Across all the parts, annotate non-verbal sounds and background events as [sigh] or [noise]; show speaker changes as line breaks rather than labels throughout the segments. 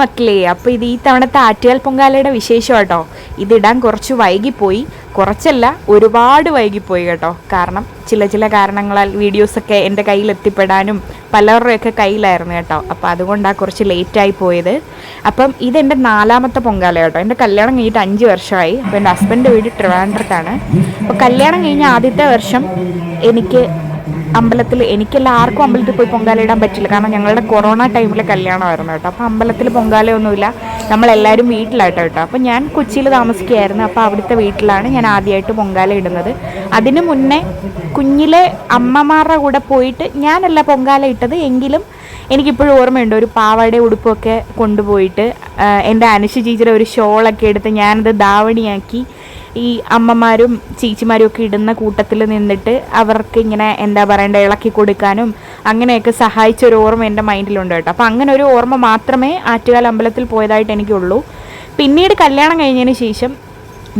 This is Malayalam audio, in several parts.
മക്കളെ അപ്പോൾ ഇത് ഈ തവണത്തെ ആറ്റുകാൽ പൊങ്കാലയുടെ വിശേഷം കേട്ടോ. ഇതിടാൻ കുറച്ച് വൈകിപ്പോയി. കുറച്ചല്ല ഒരുപാട് വൈകിപ്പോയി കേട്ടോ. കാരണം ചില ചില കാരണങ്ങളാൽ വീഡിയോസൊക്കെ എന്റെ കയ്യിൽ എത്തിപ്പെടാനും പലരുടെയൊക്കെ കയ്യിലായിരുന്നു കേട്ടോ. അപ്പോൾ അതുകൊണ്ടാണ് കുറച്ച് ലേറ്റായി പോയത്. അപ്പം ഇതെന്റെ നാലാമത്തെ പൊങ്കാല കേട്ടോ. എന്റെ കല്യാണം കഴിഞ്ഞിട്ട് അഞ്ച് വർഷമായി. അപ്പോൾ എന്റെ ഹസ്ബൻഡ് വീട് ട്രിവാൻഡ്രത്താണ്. അപ്പോൾ കല്യാണം കഴിഞ്ഞ ആദ്യത്തെ വർഷം എനിക്ക് അമ്പലത്തിൽ എനിക്കല്ല ആർക്കും അമ്പലത്തിൽ പോയി പൊങ്കാല ഇടാൻ പറ്റില്ല. കാരണം ഞങ്ങളുടെ കൊറോണ ടൈമിൽ കല്യാണമായിരുന്നു കേട്ടോ. അപ്പോൾ അമ്പലത്തിൽ പൊങ്കാലയൊന്നുമില്ല. നമ്മളെല്ലാവരും വീട്ടിലായിട്ടോ കേട്ടോ. അപ്പോൾ ഞാൻ കൊച്ചിയിൽ താമസിക്കുകയായിരുന്നു. അപ്പോൾ അവിടുത്തെ വീട്ടിലാണ് ഞാൻ ആദ്യമായിട്ട് പൊങ്കാല ഇടുന്നത്. അതിനു മുന്നേ കുഞ്ഞിലെ അമ്മമാരുടെ കൂടെ പോയിട്ട് ഞാനല്ല പൊങ്കാല ഇട്ടത്. എങ്കിലും എനിക്കിപ്പോഴും ഓർമ്മയുണ്ട്. ഒരു പാവാട ഉടുപ്പൊക്കെ കൊണ്ടുപോയിട്ട് എന്റെ അനുഷ ചീച്ചിയുടെ ഒരു ഷോളൊക്കെ എടുത്ത് ഞാനത് ധാവണിയാക്കി ഈ അമ്മമാരും ചേച്ചിമാരും ഒക്കെ ഇടുന്ന കൂട്ടത്തിൽ നിന്നിട്ട് അവർക്ക് ഇങ്ങനെ എന്താ പറയണ്ട ഇളക്കി കൊടുക്കാനും അങ്ങനെയൊക്കെ സഹായിച്ച ഒരു ഓർമ്മ എന്റെ മൈൻഡിലുണ്ട് കേട്ടോ. അപ്പോൾ അങ്ങനെ ഒരു ഓർമ്മ മാത്രമേ ആറ്റുകാൽ അമ്പലത്തിൽ പോയതായിട്ട് എനിക്കുള്ളൂ. പിന്നീട് കല്യാണം കഴിഞ്ഞതിന് ശേഷം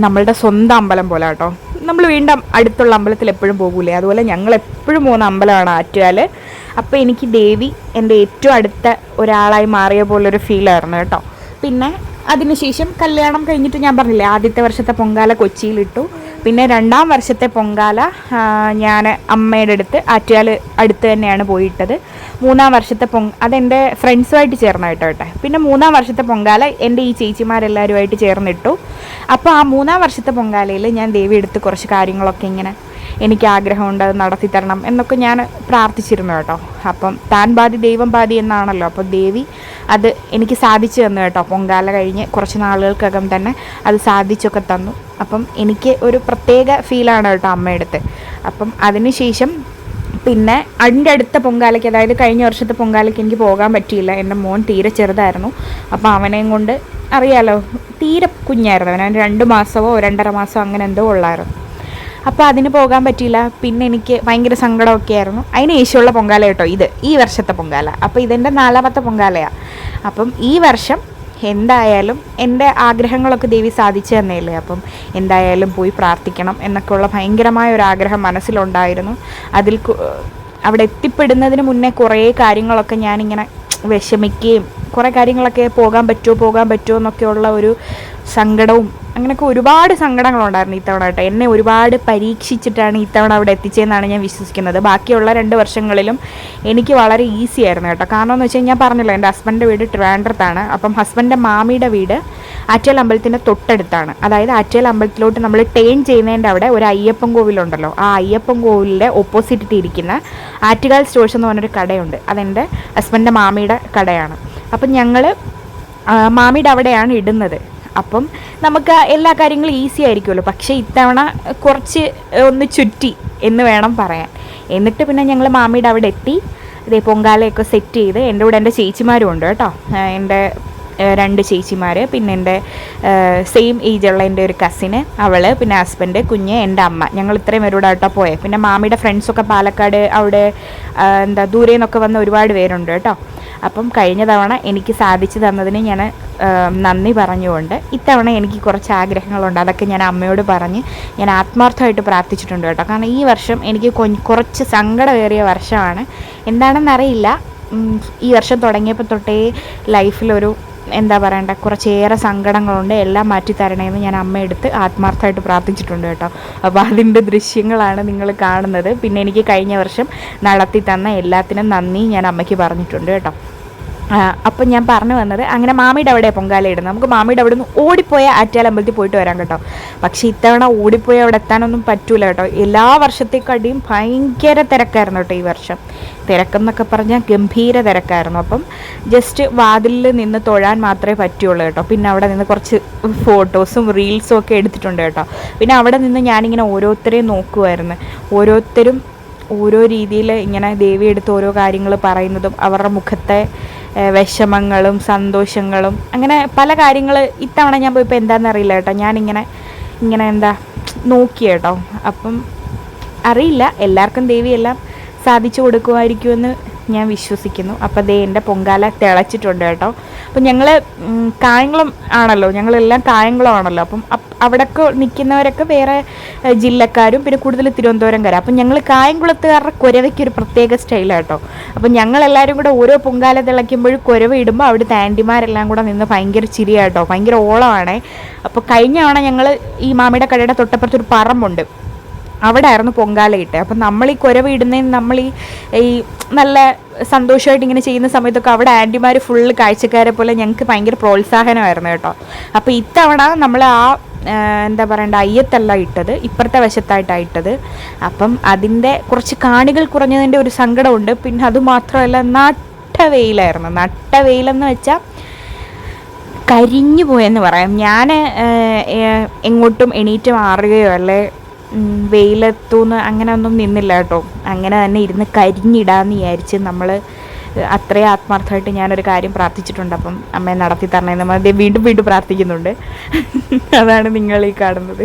നമ്മളുടെ സ്വന്തം അമ്പലം പോലെ കേട്ടോ. നമ്മൾ വീണ്ടും അടുത്തുള്ള അമ്പലത്തിൽ എപ്പോഴും പോകൂലേ. അതുപോലെ ഞങ്ങൾ എപ്പോഴും പോകുന്ന അമ്പലമാണ് ആറ്റുകാൽ. അപ്പോൾ എനിക്ക് ദേവി എന്റെ ഏറ്റവും അടുത്ത ഒരാളായി മാറിയ പോലൊരു ഫീലായിരുന്നു കേട്ടോ. പിന്നെ അതിനുശേഷം കല്യാണം കഴിഞ്ഞിട്ട് ഞാൻ പറഞ്ഞില്ലേ ആദ്യത്തെ വർഷത്തെ പൊങ്കാല കൊച്ചിയിലിട്ടു. പിന്നെ രണ്ടാം വർഷത്തെ പൊങ്കാല ഞാൻ അമ്മയുടെ അടുത്ത് ആറ്റുകാൽ അടുത്ത് തന്നെയാണ് പോയിട്ടത്. മൂന്നാം വർഷത്തെ പൊങ് അതെന്റെ ഫ്രണ്ട്സുമായിട്ട് ചേർന്നായിട്ട് കേട്ടെ പിന്നെ മൂന്നാം വർഷത്തെ പൊങ്കാല എന്റെ ഈ ചേച്ചിമാരെല്ലാവരുമായിട്ട് ചേർന്നിട്ടു. അപ്പോൾ ആ മൂന്നാം വർഷത്തെ പൊങ്കാലയിൽ ഞാൻ ദേവി എടുത്ത് കുറച്ച് കാര്യങ്ങളൊക്കെ ഇങ്ങനെ എനിക്ക് ആഗ്രഹമുണ്ട് അത് നടത്തി തരണം എന്നൊക്കെ ഞാൻ പ്രാർത്ഥിച്ചിരുന്നു കേട്ടോ. അപ്പം താൻ ബാധി ദൈവം ബാധി എന്നാണല്ലോ. അപ്പോൾ ദേവി അത് എനിക്ക് സാധിച്ചു തന്നു കേട്ടോ. പൊങ്കാല കഴിഞ്ഞ് കുറച്ച് നാളുകൾക്കകം തന്നെ അത് സാധിച്ചൊക്കെ തന്നു. അപ്പം എനിക്ക് ഒരു പ്രത്യേക ഫീലാണ് കേട്ടോ അമ്മയെടുത്ത്. അപ്പം അതിനുശേഷം പിന്നെ അതിന്റെ അടുത്ത പൊങ്കാലയ്ക്ക് അതായത് കഴിഞ്ഞ വർഷത്തെ പൊങ്കാലയ്ക്ക് എനിക്ക് പോകാൻ പറ്റിയില്ല. എന്റെ മോൻ തീരെ ചെറുതായിരുന്നു. അപ്പോൾ അവനെയും കൊണ്ട് അറിയാലോ തീരെ കുഞ്ഞായിരുന്നു അവൻ. രണ്ട് മാസമോ രണ്ടര മാസമോ അങ്ങനെ എന്തോ ഉള്ളായിരുന്നു. അപ്പോൾ അതിന് പോകാൻ പറ്റിയില്ല. പിന്നെ എനിക്ക് ഭയങ്കര സങ്കടമൊക്കെ ആയിരുന്നു. അതിന് ശേഷമുള്ള പൊങ്കാല കേട്ടോ ഇത്. ഈ വർഷത്തെ പൊങ്കാല. അപ്പോൾ ഇതെന്റെ നാലാമത്തെ പൊങ്കാലയാണ് അപ്പം ഈ വർഷം എന്തായാലും എന്റെ ആഗ്രഹങ്ങളൊക്കെ ദേവി സാധിച്ചു തന്നെയല്ലേ? അപ്പം എന്തായാലും പോയി പ്രാർത്ഥിക്കണം എന്നൊക്കെയുള്ള ഭയങ്കരമായ ഒരു ആഗ്രഹം മനസ്സിലുണ്ടായിരുന്നു. അതിൽ അവിടെ എത്തിപ്പെടുന്നതിന് മുന്നേ കുറേ കാര്യങ്ങളൊക്കെ ഞാനിങ്ങനെ വിഷമിക്കുകയും കുറേ കാര്യങ്ങളൊക്കെ പോകാൻ പറ്റുമോ പോകാൻ പറ്റുമോ എന്നൊക്കെയുള്ള ഒരു സങ്കടവും അങ്ങനെയൊക്കെ ഒരുപാട് സങ്കടങ്ങളുണ്ടായിരുന്നു ഇത്തവണ കേട്ടോ. എന്നെ ഒരുപാട് പരീക്ഷിച്ചിട്ടാണ് ഇത്തവണ അവിടെ എത്തിച്ചതെന്നാണ് ഞാൻ വിശ്വസിക്കുന്നത്. ബാക്കിയുള്ള രണ്ട് വർഷങ്ങളിലും എനിക്ക് വളരെ ഈസി ആയിരുന്നു കേട്ടോ. കാരണം എന്ന് വെച്ചാൽ ഞാൻ പറഞ്ഞല്ലോ എന്റെ ഹസ്ബൻഡിന്റെ വീട് ട്രിവാൻഡ്രത്താണ്. അപ്പം ഹസ്ബൻഡിന്റെ മാമിയുടെ വീട് ആറ്റൽ അമ്പലത്തിന്റെ തൊട്ടടുത്താണ്. അതായത് ആറ്റൽ അമ്പലത്തിലോട്ട് നമ്മൾ ടേൺ ചെയ്യുന്നതിന്റെ അവിടെ ഒരു അയ്യപ്പൻ കോവിലുണ്ടല്ലോ. ആ അയ്യപ്പൻ കോവിലിന്റെ ഓപ്പോസിറ്റ് ഇരിക്കുന്ന ആറ്റുകാൽ സ്റ്റോഴ്സ് എന്ന് പറഞ്ഞൊരു കടയുണ്ട്. അതെന്റെ ഹസ്ബൻഡിന്റെ മാമിയുടെ കടയാണ്. അപ്പം ഞങ്ങൾ മാമിയുടെ അവിടെയാണ് ഇടുന്നത്. അപ്പം നമുക്ക് എല്ലാ കാര്യങ്ങളും ഈസി ആയിരിക്കുമല്ലോ. പക്ഷേ ഇത്തവണ കുറച്ച് ഒന്ന് ചുറ്റി എന്ന് വേണം പറയാൻ. എന്നിട്ട് പിന്നെ ഞങ്ങൾ മാമിയുടെ അവിടെ എത്തി. ഇതേ പൊങ്കാലയൊക്കെ സെറ്റ് ചെയ്ത് എന്റെ കൂടെ എന്റെ ചേച്ചിമാരും ഉണ്ട് കേട്ടോ. എന്റെ രണ്ട് ചേച്ചിമാർ പിന്നെ എന്റെ സെയിം ഏജുള്ള എന്റെ ഒരു കസിന് അവൾ പിന്നെ ഹസ്ബൻഡ് കുഞ്ഞ് എന്റെ അമ്മ. ഞങ്ങൾ ഇത്രയും പേരോട് കേട്ടോ പോയത് പിന്നെ മാമിയുടെ ഫ്രണ്ട്സൊക്കെ പാലക്കാട് അവിടെ എന്താ ദൂരെ നിന്നൊക്കെ വന്ന ഒരുപാട് പേരുണ്ട് കേട്ടോ. അപ്പം കഴിഞ്ഞ തവണ എനിക്ക് സാധിച്ചു തന്നതിന് ഞാൻ നന്ദി പറഞ്ഞുകൊണ്ട് ഇത്തവണ എനിക്ക് കുറച്ച് ആഗ്രഹങ്ങളുണ്ട്. അതൊക്കെ ഞാൻ അമ്മയോട് പറഞ്ഞ് ഞാൻ ആത്മാർത്ഥമായിട്ട് പ്രാർത്ഥിച്ചിട്ടുണ്ട് കേട്ടോ. കാരണം ഈ വർഷം എനിക്ക് കുറച്ച് സങ്കടമേറിയ വർഷമാണ്. എന്താണെന്നറിയില്ല. ഈ വർഷം തുടങ്ങിയപ്പോൾ തൊട്ടേ ലൈഫിലൊരു എന്താ പറയണ്ട കുറച്ചേറെ സങ്കടങ്ങളുണ്ട്. എല്ലാം മാറ്റി തരണേന്ന് ഞാൻ അമ്മയെടുത്ത് ആത്മാർത്ഥമായിട്ട് പ്രാർത്ഥിച്ചിട്ടുണ്ട് കേട്ടോ. അപ്പോൾ അതിന്റെ ദൃശ്യങ്ങളാണ് നിങ്ങൾ കാണുന്നത്. പിന്നെ എനിക്ക് കഴിഞ്ഞ വർഷം നടത്തി തന്ന എല്ലാത്തിനും നന്ദി ഞാൻ അമ്മയ്ക്ക് പറഞ്ഞിട്ടുണ്ട് കേട്ടോ. അപ്പം ഞാൻ പറഞ്ഞു വന്നത് അങ്ങനെ മാമിയുടെ അവിടെ പൊങ്കാല ഇടുന്നത് നമുക്ക് മാമിയുടെ അവിടെ നിന്ന് ഓടിപ്പോയ ആറ്റാൽ അമ്പലത്തിൽ പോയിട്ട് വരാം കേട്ടോ. പക്ഷേ ഇത്തവണ ഓടിപ്പോയി അവിടെ എത്താനൊന്നും പറ്റൂല കേട്ടോ. എല്ലാ വർഷത്തേക്കടിയും ഭയങ്കര തിരക്കായിരുന്നു കേട്ടോ ഈ വർഷം. തിരക്കെന്നൊക്കെ പറഞ്ഞാൽ ഗംഭീര തിരക്കായിരുന്നു. അപ്പം ജസ്റ്റ് വാതിലിൽ നിന്ന് തൊഴാൻ മാത്രമേ പറ്റുള്ളൂ കേട്ടോ. പിന്നെ അവിടെ നിന്ന് കുറച്ച് ഫോട്ടോസും റീൽസും ഒക്കെ എടുത്തിട്ടുണ്ട് കേട്ടോ. പിന്നെ അവിടെ നിന്ന് ഞാനിങ്ങനെ ഓരോരുത്തരെയും നോക്കുമായിരുന്നു ഓരോരുത്തരും ഓരോ രീതിയിൽ ഇങ്ങനെ ദേവിയെടുത്ത് ഓരോ കാര്യങ്ങൾ പറയുന്നതും അവരുടെ മുഖത്തെ വിഷമങ്ങളും സന്തോഷങ്ങളും. അങ്ങനെ പല കാര്യങ്ങൾ ഇത്തവണ ഞാൻ പോയപ്പോൾ എന്താണെന്ന് അറിയില്ല കേട്ടോ. ഞാനിങ്ങനെ ഇങ്ങനെ എന്താ നോക്കി കേട്ടോ. അപ്പം അറിയില്ല. എല്ലാവർക്കും ദേവിയെല്ലാം സാധിച്ചു കൊടുക്കുമായിരിക്കുമെന്ന് ഞാൻ വിശ്വസിക്കുന്നു. അപ്പോൾ ദേ എന്റെ പൊങ്കാല തിളച്ചിട്ടുണ്ട് കേട്ടോ. അപ്പം ഞങ്ങൾ കായംകുളം ആണല്ലോ. ഞങ്ങളെല്ലാം കായംകുളം ആണല്ലോ. അപ്പം അവിടെയൊക്കെ നിൽക്കുന്നവരൊക്കെ വേറെ ജില്ലക്കാരും പിന്നെ കൂടുതൽ തിരുവനന്തപുരംകാരും. അപ്പം ഞങ്ങൾ കായംകുളത്തുകാരുടെ കുരവയ്ക്ക് ഒരു പ്രത്യേക സ്റ്റൈലാണ് കേട്ടോ. അപ്പം ഞങ്ങളെല്ലാവരും കൂടെ ഓരോ പൊങ്കാല തിളയ്ക്കുമ്പോഴും കുരവ ഇടുമ്പോൾ അവിടുത്തെ ആന്റിമാരെല്ലാം കൂടെ നിന്ന് ഭയങ്കര ചിരിയാട്ടോ ഭയങ്കര ഓളമാണേ. അപ്പോൾ കഴിഞ്ഞ തവണ ഞങ്ങൾ ഈ മാമിയുടെ കടയുടെ തൊട്ടപ്പുറത്തൊരു പറമ്പുണ്ട്. അവിടെ ആയിരുന്നു പൊങ്കാല ഇട്ടത് അപ്പം നമ്മൾ ഈ കുരവ് ഇടുന്നതിന് നമ്മൾ ഈ ഈ നല്ല സന്തോഷമായിട്ട് ഇങ്ങനെ ചെയ്യുന്ന സമയത്തൊക്കെ അവിടെ ആന്റിമാർ ഫുള്ള് കാഴ്ചക്കാരെ പോലെ ഞങ്ങൾക്ക് ഭയങ്കര പ്രോത്സാഹനമായിരുന്നു കേട്ടോ. അപ്പോൾ ഇത്തവണ നമ്മൾ ആ എന്താ പറയണ്ട അയ്യത്തല്ല ഇട്ടത്. ഇപ്പുറത്തെ വശത്തായിട്ടാണ് ഇട്ടത്. അപ്പം അതിന്റെ കുറച്ച് കാണികൾ കുറഞ്ഞതിന്റെ ഒരു സങ്കടമുണ്ട്. പിന്നെ അതുമാത്രമല്ല നട്ട വെയിലായിരുന്നു നട്ട വെയിലെന്ന് വെച്ചാൽ കരിഞ്ഞു പോയെന്ന് പറയാം. ഞാൻ എങ്ങോട്ടും എണീറ്റ് മാറുകയോ അല്ലെ വെയിലത്തൂന്ന് അങ്ങനെ ഒന്നും നിന്നില്ല കേട്ടോ. അങ്ങനെ തന്നെ ഇരുന്ന് കരിഞ്ഞിടാന്ന് വിചാരിച്ച് നമ്മൾ അത്രയും ആത്മാർത്ഥമായിട്ട് ഞാനൊരു കാര്യം പ്രാർത്ഥിച്ചിട്ടുണ്ട്. അപ്പം അമ്മയെ നടത്തി തരണേ നമ്മൾ ദേ വീണ്ടും വീണ്ടും പ്രാർത്ഥിക്കുന്നുണ്ട്. [laughs] അതാണ് നിങ്ങൾ ഈ കാണുന്നത്.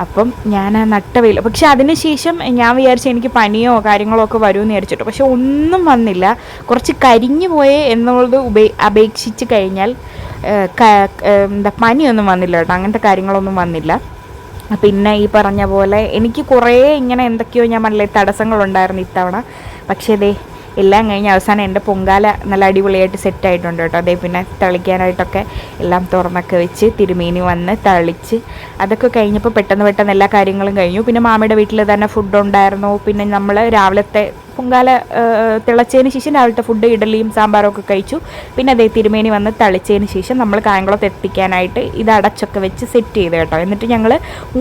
അപ്പം ഞാൻ ആ നട്ട വെയിൽ പക്ഷെ അതിനുശേഷം ഞാൻ വിചാരിച്ചു എനിക്ക് പനിയോ കാര്യങ്ങളോ ഒക്കെ വരുമെന്ന് വിചാരിച്ചിട്ടു. പക്ഷെ ഒന്നും വന്നില്ല. കുറച്ച് കരിഞ്ഞു പോയേ എന്നുള്ളത് ഉപേ അപേക്ഷിച്ച് കഴിഞ്ഞാൽ എന്താ പനിയൊന്നും വന്നില്ല കേട്ടോ. അങ്ങനത്തെ കാര്യങ്ങളൊന്നും വന്നില്ല. പിന്നെ ഈ പറഞ്ഞ പോലെ എനിക്ക് കുറേ ഇങ്ങനെ എന്തൊക്കെയോ ഞാൻ പറഞ്ഞില്ലേ തടസ്സങ്ങളുണ്ടായിരുന്നു ഇത്തവണ. പക്ഷേ ദേ എല്ലാം കഴിഞ്ഞ് അവസാനം എന്റെ പൊങ്കാല നല്ല അടിപൊളിയായിട്ട് സെറ്റ് ആയിട്ടുണ്ട് കേട്ടോ. അതേ പിന്നെ തളിക്കാനായിട്ടൊക്കെ എല്ലാം തുറന്നൊക്കെ വെച്ച് തിരുമേനി വന്ന് തളിച്ച് അതൊക്കെ കഴിഞ്ഞപ്പോൾ പെട്ടെന്ന് പെട്ടെന്ന് എല്ലാ കാര്യങ്ങളും കഴിഞ്ഞു. പിന്നെ മാമിയുടെ വീട്ടിൽ തന്നെ ഫുഡ് ഉണ്ടായിരുന്നു. പിന്നെ നമ്മൾ രാവിലത്തെ പൊങ്കാല തിളച്ചതിന് ശേഷം രാവിലത്തെ ഫുഡ് ഇഡലിയും സാമ്പാറും ഒക്കെ കഴിച്ചു. പിന്നെ അതേ തിരുമേനി വന്ന് തളിച്ചതിന് ശേഷം നമ്മൾ കായംകുളത്ത് എത്തിക്കാനായിട്ട് ഇത് അടച്ചൊക്കെ വെച്ച് സെറ്റ് ചെയ്ത് കേട്ടോ. എന്നിട്ട് ഞങ്ങൾ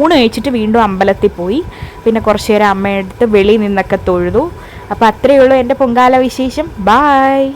ഊണ് കഴിച്ചിട്ട് വീണ്ടും അമ്പലത്തിൽ പോയി. പിന്നെ കുറച്ച് നേരം അമ്മയെടുത്ത് വെളിയിൽ നിന്നൊക്കെ തൊഴുതു. അപ്പോൾ അത്രയേ ഉള്ളൂ എന്റെ പൊങ്കാല വിശേഷം. ബായ്